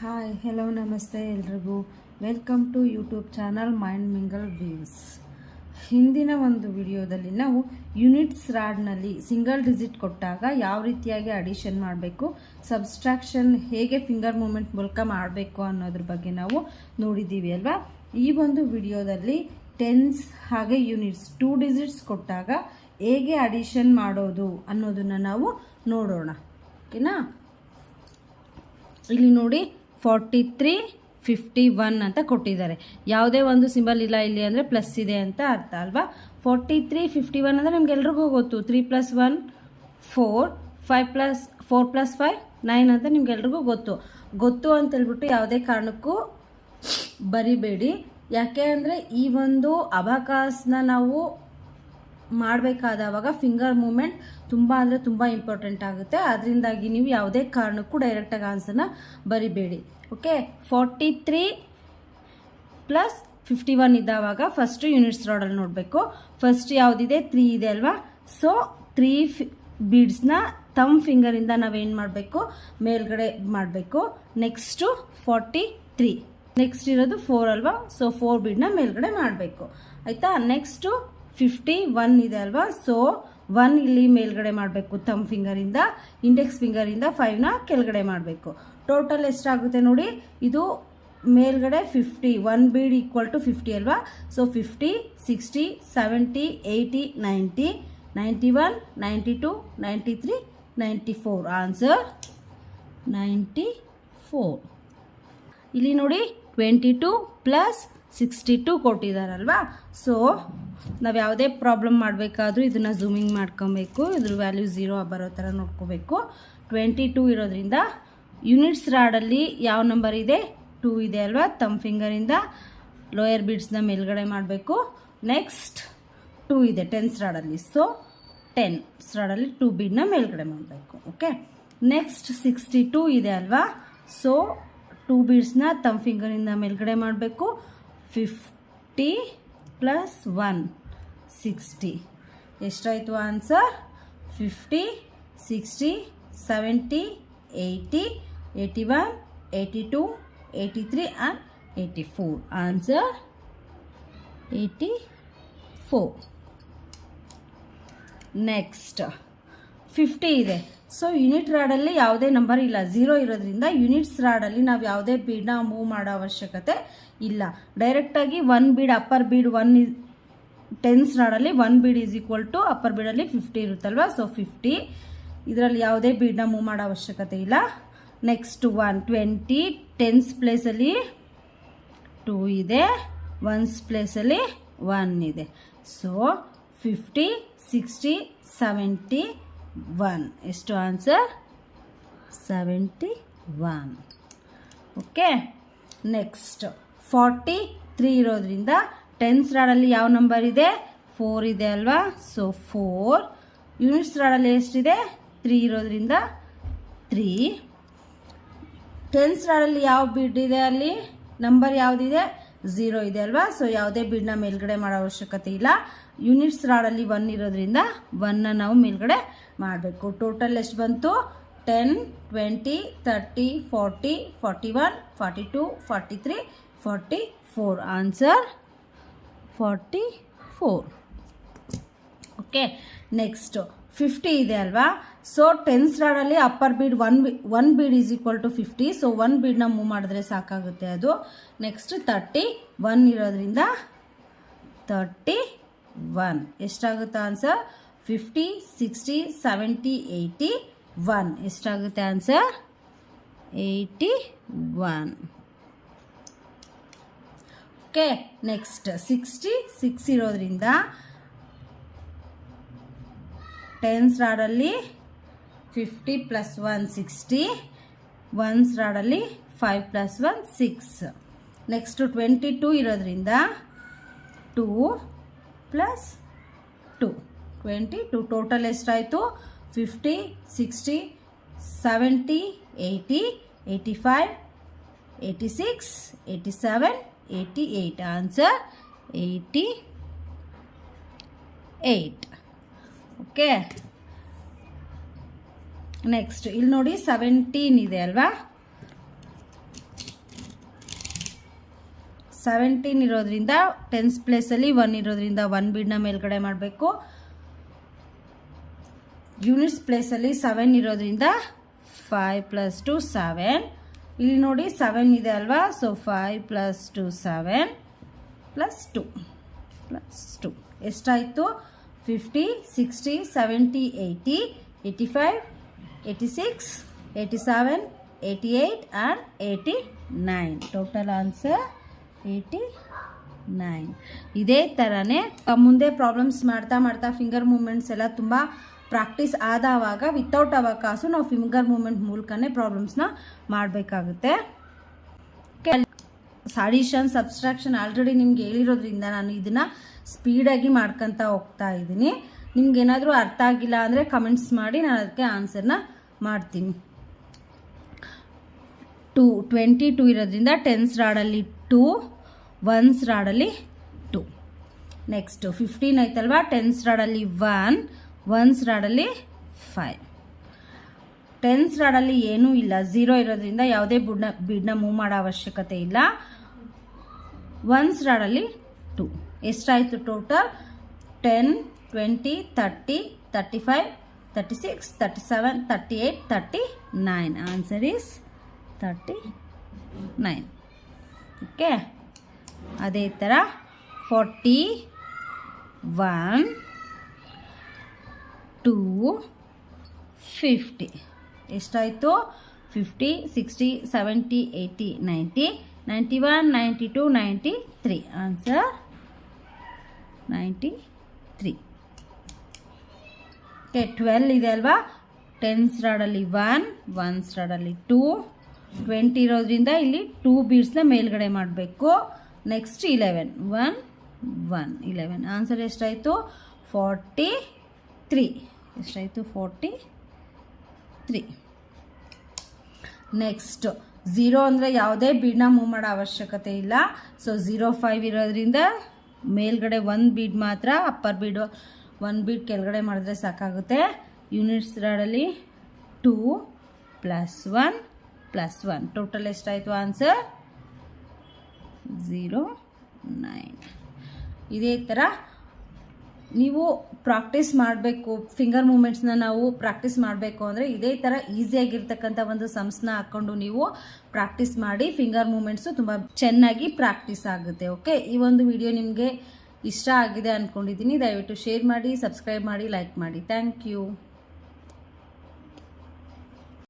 Hi hello ನಮಸ್ತೆ ಎಲ್ರಿಗೂ. Welcome to YouTube channel mind mingle views ಹಿಂದಿನ ಒಂದು ವಿಡಿಯೋದಲ್ಲಿ ನಾವು ಯೂನಿಟ್ಸ್ ರಾಡ್ನಲ್ಲಿ ಸಿಂಗಲ್ ಡಿಜಿಟ್ ಕೊಟ್ಟಾಗ ಯಾವ ರೀತಿಯಾಗಿ ಅಡಿಷನ್ ಮಾಡಬೇಕು ಸಬ್ಸ್ಟ್ರಾಕ್ಷನ್ ಹೇಗೆ ಫಿಂಗರ್ ಮೂಮೆಂಟ್ ಮೂಲಕ ಮಾಡಬೇಕು ಅನ್ನೋದ್ರ ಬಗ್ಗೆ ನಾವು ನೋಡಿದ್ದೀವಿ ಅಲ್ವಾ? ಈ ಒಂದು ವಿಡಿಯೋದಲ್ಲಿ ಟೆನ್ಸ್ ಹಾಗೆ ಯೂನಿಟ್ಸ್ ಟೂ ಡಿಜಿಟ್ಸ್ ಕೊಟ್ಟಾಗ ಹೇಗೆ ಅಡಿಷನ್ ಮಾಡೋದು ಅನ್ನೋದನ್ನು ನಾವು ನೋಡೋಣ. ಓಕೆನಾ? ಇಲ್ಲಿ ನೋಡಿ. ಫಾರ್ಟಿ ತ್ರೀ ಫಿಫ್ಟಿ ಒನ್ ಅಂತ ಕೊಟ್ಟಿದ್ದಾರೆ. ಯಾವುದೇ ಒಂದು ಸಿಂಬಲ್ ಇಲ್ಲ ಇಲ್ಲಿ ಅಂದರೆ ಪ್ಲಸ್ ಇದೆ ಅಂತ ಅರ್ಥ ಅಲ್ವಾ? ಫೋರ್ಟಿ ತ್ರೀ ಫಿಫ್ಟಿ ಒನ್ ಅಂದರೆ ನಿಮ್ಗೆಲ್ರಿಗೂ ಗೊತ್ತು. Three plus one four five plus four plus five nine ಅಂತ ನಿಮ್ಗೆಲ್ರಿಗೂ ಗೊತ್ತು. ಗೊತ್ತು ಅಂತ ಹೇಳ್ಬಿಟ್ಟು ಯಾವುದೇ ಕಾರಣಕ್ಕೂ ಬರಿಬೇಡಿ. ಯಾಕೆ ಅಂದರೆ ಈ ಒಂದು ಅಬಕಾಸ್ನ ನಾವು ಮಾಡಬೇಕಾದವಾಗ ಫಿಂಗರ್ ಮೂಮೆಂಟ್ ತುಂಬ ಅಂದರೆ ತುಂಬ ಇಂಪಾರ್ಟೆಂಟ್ ಆಗುತ್ತೆ. ಅದರಿಂದಾಗಿ ನೀವು ಯಾವುದೇ ಕಾರಣಕ್ಕೂ ಡೈರೆಕ್ಟಾಗಿ ಆನ್ಸರ್ನ ಬರಿಬೇಡಿ okay forty three plus fifty one ಇದ್ದಾವಾಗ first units ರಾಡಲ್ಲಿ ನೋಡಬೇಕು. ಫಸ್ಟ್ ಯಾವುದಿದೆ? ತ್ರೀ ಇದೆ ಅಲ್ವಾ? ಸೊ ತ್ರೀ ಫಿ ಬೀಡ್ಸ್ನ ತಮ್ ಫಿಂಗರಿಂದ ನಾವೇನು ಮಾಡಬೇಕು? ಮೇಲ್ಗಡೆ ಮಾಡಬೇಕು. ನೆಕ್ಸ್ಟು ಫಾರ್ಟಿ ತ್ರೀ ನೆಕ್ಸ್ಟ್ ಇರೋದು ಫೋರ್ ಅಲ್ವಾ? ಸೊ ಫೋರ್ ಬೀಡ್ನ ಮೇಲ್ಗಡೆ ಮಾಡಬೇಕು. ಆಯಿತಾ? ನೆಕ್ಸ್ಟು ಫಿಫ್ಟಿ ಒನ್ ಇದೆ ಅಲ್ವಾ? ಸೊ ಒನ್ ಇಲ್ಲಿ ಮೇಲ್ಗಡೆ ಮಾಡಬೇಕು ತಮ್ ಫಿಂಗರಿಂದ ಇಂಡೆಕ್ಸ್ ಫಿಂಗರಿಂದ ಫೈವ್ನ ಕೆಳಗಡೆ ಮಾಡಬೇಕು. ಟೋಟಲ್ ಎಷ್ಟಾಗುತ್ತೆ ನೋಡಿ, ಇದು ಮೇಲ್ಗಡೆ fifty one bead equal to fifty ಅಲ್ವಾ? So fifty sixty seventy eighty ninety ninety one ninety two ninety three ninety four answer ninety four ಇಲ್ಲಿ ನೋಡಿ twenty two plus sixty two ಕೊಟ್ಟಿದ್ದಾರಲ್ವಾ so ನಾವು ಯಾವುದೇ ಪ್ರಾಬ್ಲಮ್ ಮಾಡಬೇಕಾದ್ರೂ ಇದನ್ನು ಝೂಮಿಂಗ್ ಮಾಡ್ಕೊಬೇಕು. ಇದ್ರ value zero ಬರೋ ಥರ ನೋಡ್ಕೋಬೇಕು. ಟ್ವೆಂಟಿ ಟೂ ಇರೋದ್ರಿಂದ ಯೂನಿಟ್ಸ್ ರಾಡಲ್ಲಿ ಯಾವ ನಂಬರ್ ಇದೆ? ಟೂ ಇದೆ ಅಲ್ವಾ? ತಮ್ಮ ಫಿಂಗರಿಂದ ಲೋಯರ್ ಬೀಡ್ಸ್ನ ಮೇಲ್ಗಡೆ ಮಾಡಬೇಕು. ನೆಕ್ಸ್ಟ್ ಟೂ ಇದೆ ಟೆನ್ಸ್ ರಾಡಲ್ಲಿ ಸೊ ಟೆನ್ ರಾಡಲ್ಲಿ ಟೂ ಬೀಡ್ನ ಮೇಲ್ಗಡೆ ಮಾಡಬೇಕು. ಓಕೆ ನೆಕ್ಸ್ಟ್ ಸಿಕ್ಸ್ಟಿ ಟೂ ಇದೆ ಅಲ್ವಾ? ಸೊ ಟೂ ಬೀಡ್ಸ್ನ ತಮ್ಮ ಫಿಂಗರಿಂದ ಮೇಲ್ಗಡೆ ಮಾಡಬೇಕು. ಫಿಫ್ಟಿ ಪ್ಲಸ್ ಒನ್ ಸಿಕ್ಸ್ಟಿ ಎಷ್ಟಾಯಿತು answer fifty sixty seventy eighty eighty one eighty two eighty three and eighty four answer eighty four next fifty ಇದೆ. ಸೊ ಯೂನಿಟ್ ರಾಡಲ್ಲಿ ಯಾವುದೇ ನಂಬರ್ ಇಲ್ಲ. ಝೀರೋ ಇರೋದ್ರಿಂದ ಯೂನಿಟ್ಸ್ ರಾಡಲ್ಲಿ ನಾವು ಯಾವುದೇ ಬೀಡ್ನ ಮೂವ್ ಮಾಡೋ ಅವಶ್ಯಕತೆ ಇಲ್ಲ. ಡೈರೆಕ್ಟಾಗಿ one bead upper bead one tens ರಾಡಲ್ಲಿ one bead is equal to upper ಬೀಡಲ್ಲಿ fifty ಇರುತ್ತಲ್ವ? ಸೊ ಫಿಫ್ಟಿ ಇದರಲ್ಲಿ ಯಾವುದೇ ಬೀಡ್ನ ಮೂವ್ ಮಾಡೋ ಅವಶ್ಯಕತೆ ಇಲ್ಲ. ನೆಕ್ಸ್ಟ್ ಒನ್ ಟ್ವೆಂಟಿ ಟೆನ್ಸ್ ಪ್ಲೇಸಲ್ಲಿ ಟೂ ಇದೆ. ಒನ್ಸ್ ಪ್ಲೇಸಲ್ಲಿ ಒನ್ ಇದೆ. So fifty sixty seventy one ಎಷ್ಟು answer seventy one okay next forty three ಇರೋದ್ರಿಂದ ಟೆನ್ಸ್ ರಾಡಲ್ಲಿ ಯಾವ ನಂಬರ್ ಇದೆ? ಫೋರ್ ಇದೆ ಅಲ್ವಾ? ಸೊ ಫೋರ್ ಯೂನಿಟ್ಸ್ ರಾಡಲ್ಲಿ ಎಷ್ಟಿದೆ? ತ್ರೀ ಇರೋದ್ರಿಂದ ತ್ರೀ ಟೆನ್ಸ್ ರಾಡಲ್ಲಿ ಯಾವ ಬಿಡ್ ಇದೆ ಅಲ್ಲಿ? ನಂಬರ್ ಯಾವುದಿದೆ? ಝೀರೋ ಇದೆ ಅಲ್ವಾ? ಸೊ ಯಾವುದೇ ಬಿಡ್ನ ಮೇಲ್ಗಡೆ ಮಾಡೋ ಅವಶ್ಯಕತೆ ಇಲ್ಲ. ಯೂನಿಟ್ಸ್ ರಾಡಲ್ಲಿ ಒನ್ ಇರೋದ್ರಿಂದ ಒನ್ನ ನಾವು ಮೇಲ್ಗಡೆ ಮಾಡಬೇಕು. ಟೋಟಲ್ ಎಷ್ಟು ಬಂತು? Ten twenty thirty forty forty one forty two forty three forty four answer forty four okay next fifty ಇದೆ ಅಲ್ವಾ? So tens ರಾಡಲ್ಲಿ upper bead one one bead is equal to fifty so one ಬೀಡ್ನ move ಮಾಡಿದ್ರೆ ಸಾಕಾಗುತ್ತೆ ಅದು. Next thirty one ಇರೋದ್ರಿಂದ thirty one ಎಷ್ಟಾಗುತ್ತೆ answer fifty sixty seventy eighty one ಎಷ್ಟಾಗುತ್ತೆ answer eighty one okay next sixty six ಇರೋದ್ರಿಂದ tens ರಾಡಲ್ಲಿ fifty plus one sixty ones ರಾಡಲ್ಲಿ five plus one six next twenty two ಇರೋದ್ರಿಂದ two plus two twenty two total ಎಷ್ಟಾಯಿತು? Fifty sixty seventy eighty eighty five eighty six eighty seven eighty eight answer eighty eight okay next ಇಲ್ಲಿ ನೋಡಿ seventeen ಇದೆ ಅಲ್ವಾ? Seventeen ಇರೋದ್ರಿಂದ tense ಪ್ಲೇಸಲ್ಲಿ one ಇರೋದ್ರಿಂದ one ಬೀಡ್ನ ಮೇಲ್ಗಡೆ ಮಾಡಬೇಕು. ಯೂನಿಟ್ಸ್ ಪ್ಲೇಸಲ್ಲಿ ಸೆವೆನ್ ಇರೋದ್ರಿಂದ ಫೈವ್ ಪ್ಲಸ್ ಟು ಸೆವೆನ್ ಇಲ್ಲಿ ನೋಡಿ ಸೆವೆನ್ ಇದೆ ಅಲ್ವಾ? So five plus two seven plus two plus two ಎಷ್ಟಾಯಿತು? Fifty sixty seventy eighty eighty five eighty six eighty seven eighty eight and eighty nine total answer eighty nine ಇದೇ ಮುಂದೆ problems ಮಾಡ್ತಾ ಮಾಡ್ತಾ finger moments ಎಲ್ಲ ತುಂಬ practice ಆದವಾಗ without ಅವಕಾಶ, ನಾವು finger moment ಮೂಲಕನೇ ಪ್ರಾಬ್ಲಮ್ಸ್ನ ಮಾಡಬೇಕಾಗುತ್ತೆ. ಸಡಿಷನ್ ಸಬ್ಸ್ಟ್ರಾಕ್ಷನ್ ಆಲ್ರೆಡಿ ನಿಮ್ಗೆ ಹೇಳಿರೋದ್ರಿಂದ ನಾನು ಇದನ್ನು ಸ್ಪೀಡಾಗಿ ಮಾಡ್ಕೊತಾ ಹೋಗ್ತಾ ಇದ್ದೀನಿ. ನಿಮ್ಗೇನಾದರೂ ಅರ್ಥ ಆಗಿಲ್ಲ ಅಂದರೆ ಕಮೆಂಟ್ಸ್ ಮಾಡಿ ನಾನು ಅದಕ್ಕೆ ಆನ್ಸರ್ನ ಮಾಡ್ತೀನಿ. ಟೂ ಟ್ವೆಂಟಿ ಟೂ ಇರೋದ್ರಿಂದ ಟೆನ್ಸ್ ರಾಡಲ್ಲಿ ಟೂ ಒನ್ಸ್ ರಾಡಲ್ಲಿ ಟು ನೆಕ್ಸ್ಟು ಫಿಫ್ಟೀನ್ ಆಯ್ತಲ್ವಾ ಟೆನ್ಸ್ ರಾಡಲ್ಲಿ ಒನ್ ಒನ್ಸ್ ರಾಡಲ್ಲಿ ಫೈವ್ ಟೆನ್ಸ್ ರಾಡಲ್ಲಿ ಏನೂ ಇಲ್ಲ. ಝೀರೋ ಇರೋದ್ರಿಂದ ಯಾವುದೇ ಬಿಡ್ನ ಬಿಡ್ನ ಮೂವ್ ಮಾಡೋ ಅವಶ್ಯಕತೆ ಇಲ್ಲ. ಒನ್ಸ್ ರಾಡಲ್ಲಿ ಟು ಎಷ್ಟಾಯಿತು total ten twenty thirty thirty five thirty six thirty seven thirty eight thirty nine answer is thirty nine okay ಅದೇ ಥರ ಫಾರ್ಟಿ ಒನ್ ಟೂ ಫಿಫ್ಟಿ ಎಷ್ಟಾಯಿತು fifty sixty seventy eighty ninety ninety one ninety two ninety three answer ninety three okay twelve ಇದೆ ಅಲ್ವಾ? Tens ರಾಡಲ್ಲಿ one ones ರಾಡಲ್ಲಿ two twenty ಇರೋದ್ರಿಂದ ಇಲ್ಲಿ two ಬೀಡ್ಸ್ನ ಮೇಲ್ಗಡೆ ಮಾಡಬೇಕು. Next eleven one one eleven answer ಎಷ್ಟಾಯಿತು? ಫಾರ್ಟಿ ತ್ರೀ ಎಷ್ಟಾಯಿತು? ಫಾರ್ಟಿ ತ್ರೀ ನೆಕ್ಸ್ಟ್ ಝೀರೋ ಅಂದರೆ ಯಾವುದೇ ಬೀಡ್ನ ಮೂವ್ ಮಾಡೋ ಅವಶ್ಯಕತೆ ಇಲ್ಲ. ಸೊ ಝೀರೋ ಫೈವ್ ಇರೋದ್ರಿಂದ ಮೇಲ್ಗಡೆ ಒಂದು ಬೀಡ್ ಮಾತ್ರ ಅಪ್ಪರ್ ಬೀಡು ಒಂದು ಬೀಡ್ ಕೆಳಗಡೆ ಮಾಡಿದ್ರೆ ಸಾಕಾಗುತ್ತೆ. Units ರಾಡಲ್ಲಿ two plus one plus one total ಎಷ್ಟಾಯಿತು ಆನ್ಸರ್ ಝೀರೋ ನೈನ್ ಇದೇ ಥರ ನೀವು ಪ್ರಾಕ್ಟೀಸ್ ಮಾಡಬೇಕು ಫಿಂಗರ್ ಮೂಮೆಂಟ್ಸ್ನ ನಾವು ಪ್ರಾಕ್ಟೀಸ್ ಮಾಡಬೇಕು ಅಂದರೆ ಇದೇ ಥರ ಈಸಿಯಾಗಿರ್ತಕ್ಕಂಥ ಒಂದು ಸಂಸ್ನ ಹಾಕ್ಕೊಂಡು ನೀವು ಪ್ರಾಕ್ಟೀಸ್ ಮಾಡಿ ಫಿಂಗರ್ ಮೂಮೆಂಟ್ಸು ತುಂಬ ಚೆನ್ನಾಗಿ ಪ್ರಾಕ್ಟೀಸ್ ಆಗುತ್ತೆ ಓಕೆ ಈ ಒಂದು ವಿಡಿಯೋ ನಿಮಗೆ ಇಷ್ಟ ಆಗಿದೆ ಅಂದ್ಕೊಂಡಿದ್ದೀನಿ ದಯವಿಟ್ಟು ಶೇರ್ ಮಾಡಿ ಸಬ್ಸ್ಕ್ರೈಬ್ ಮಾಡಿ ಲೈಕ್ ಮಾಡಿ. Thank you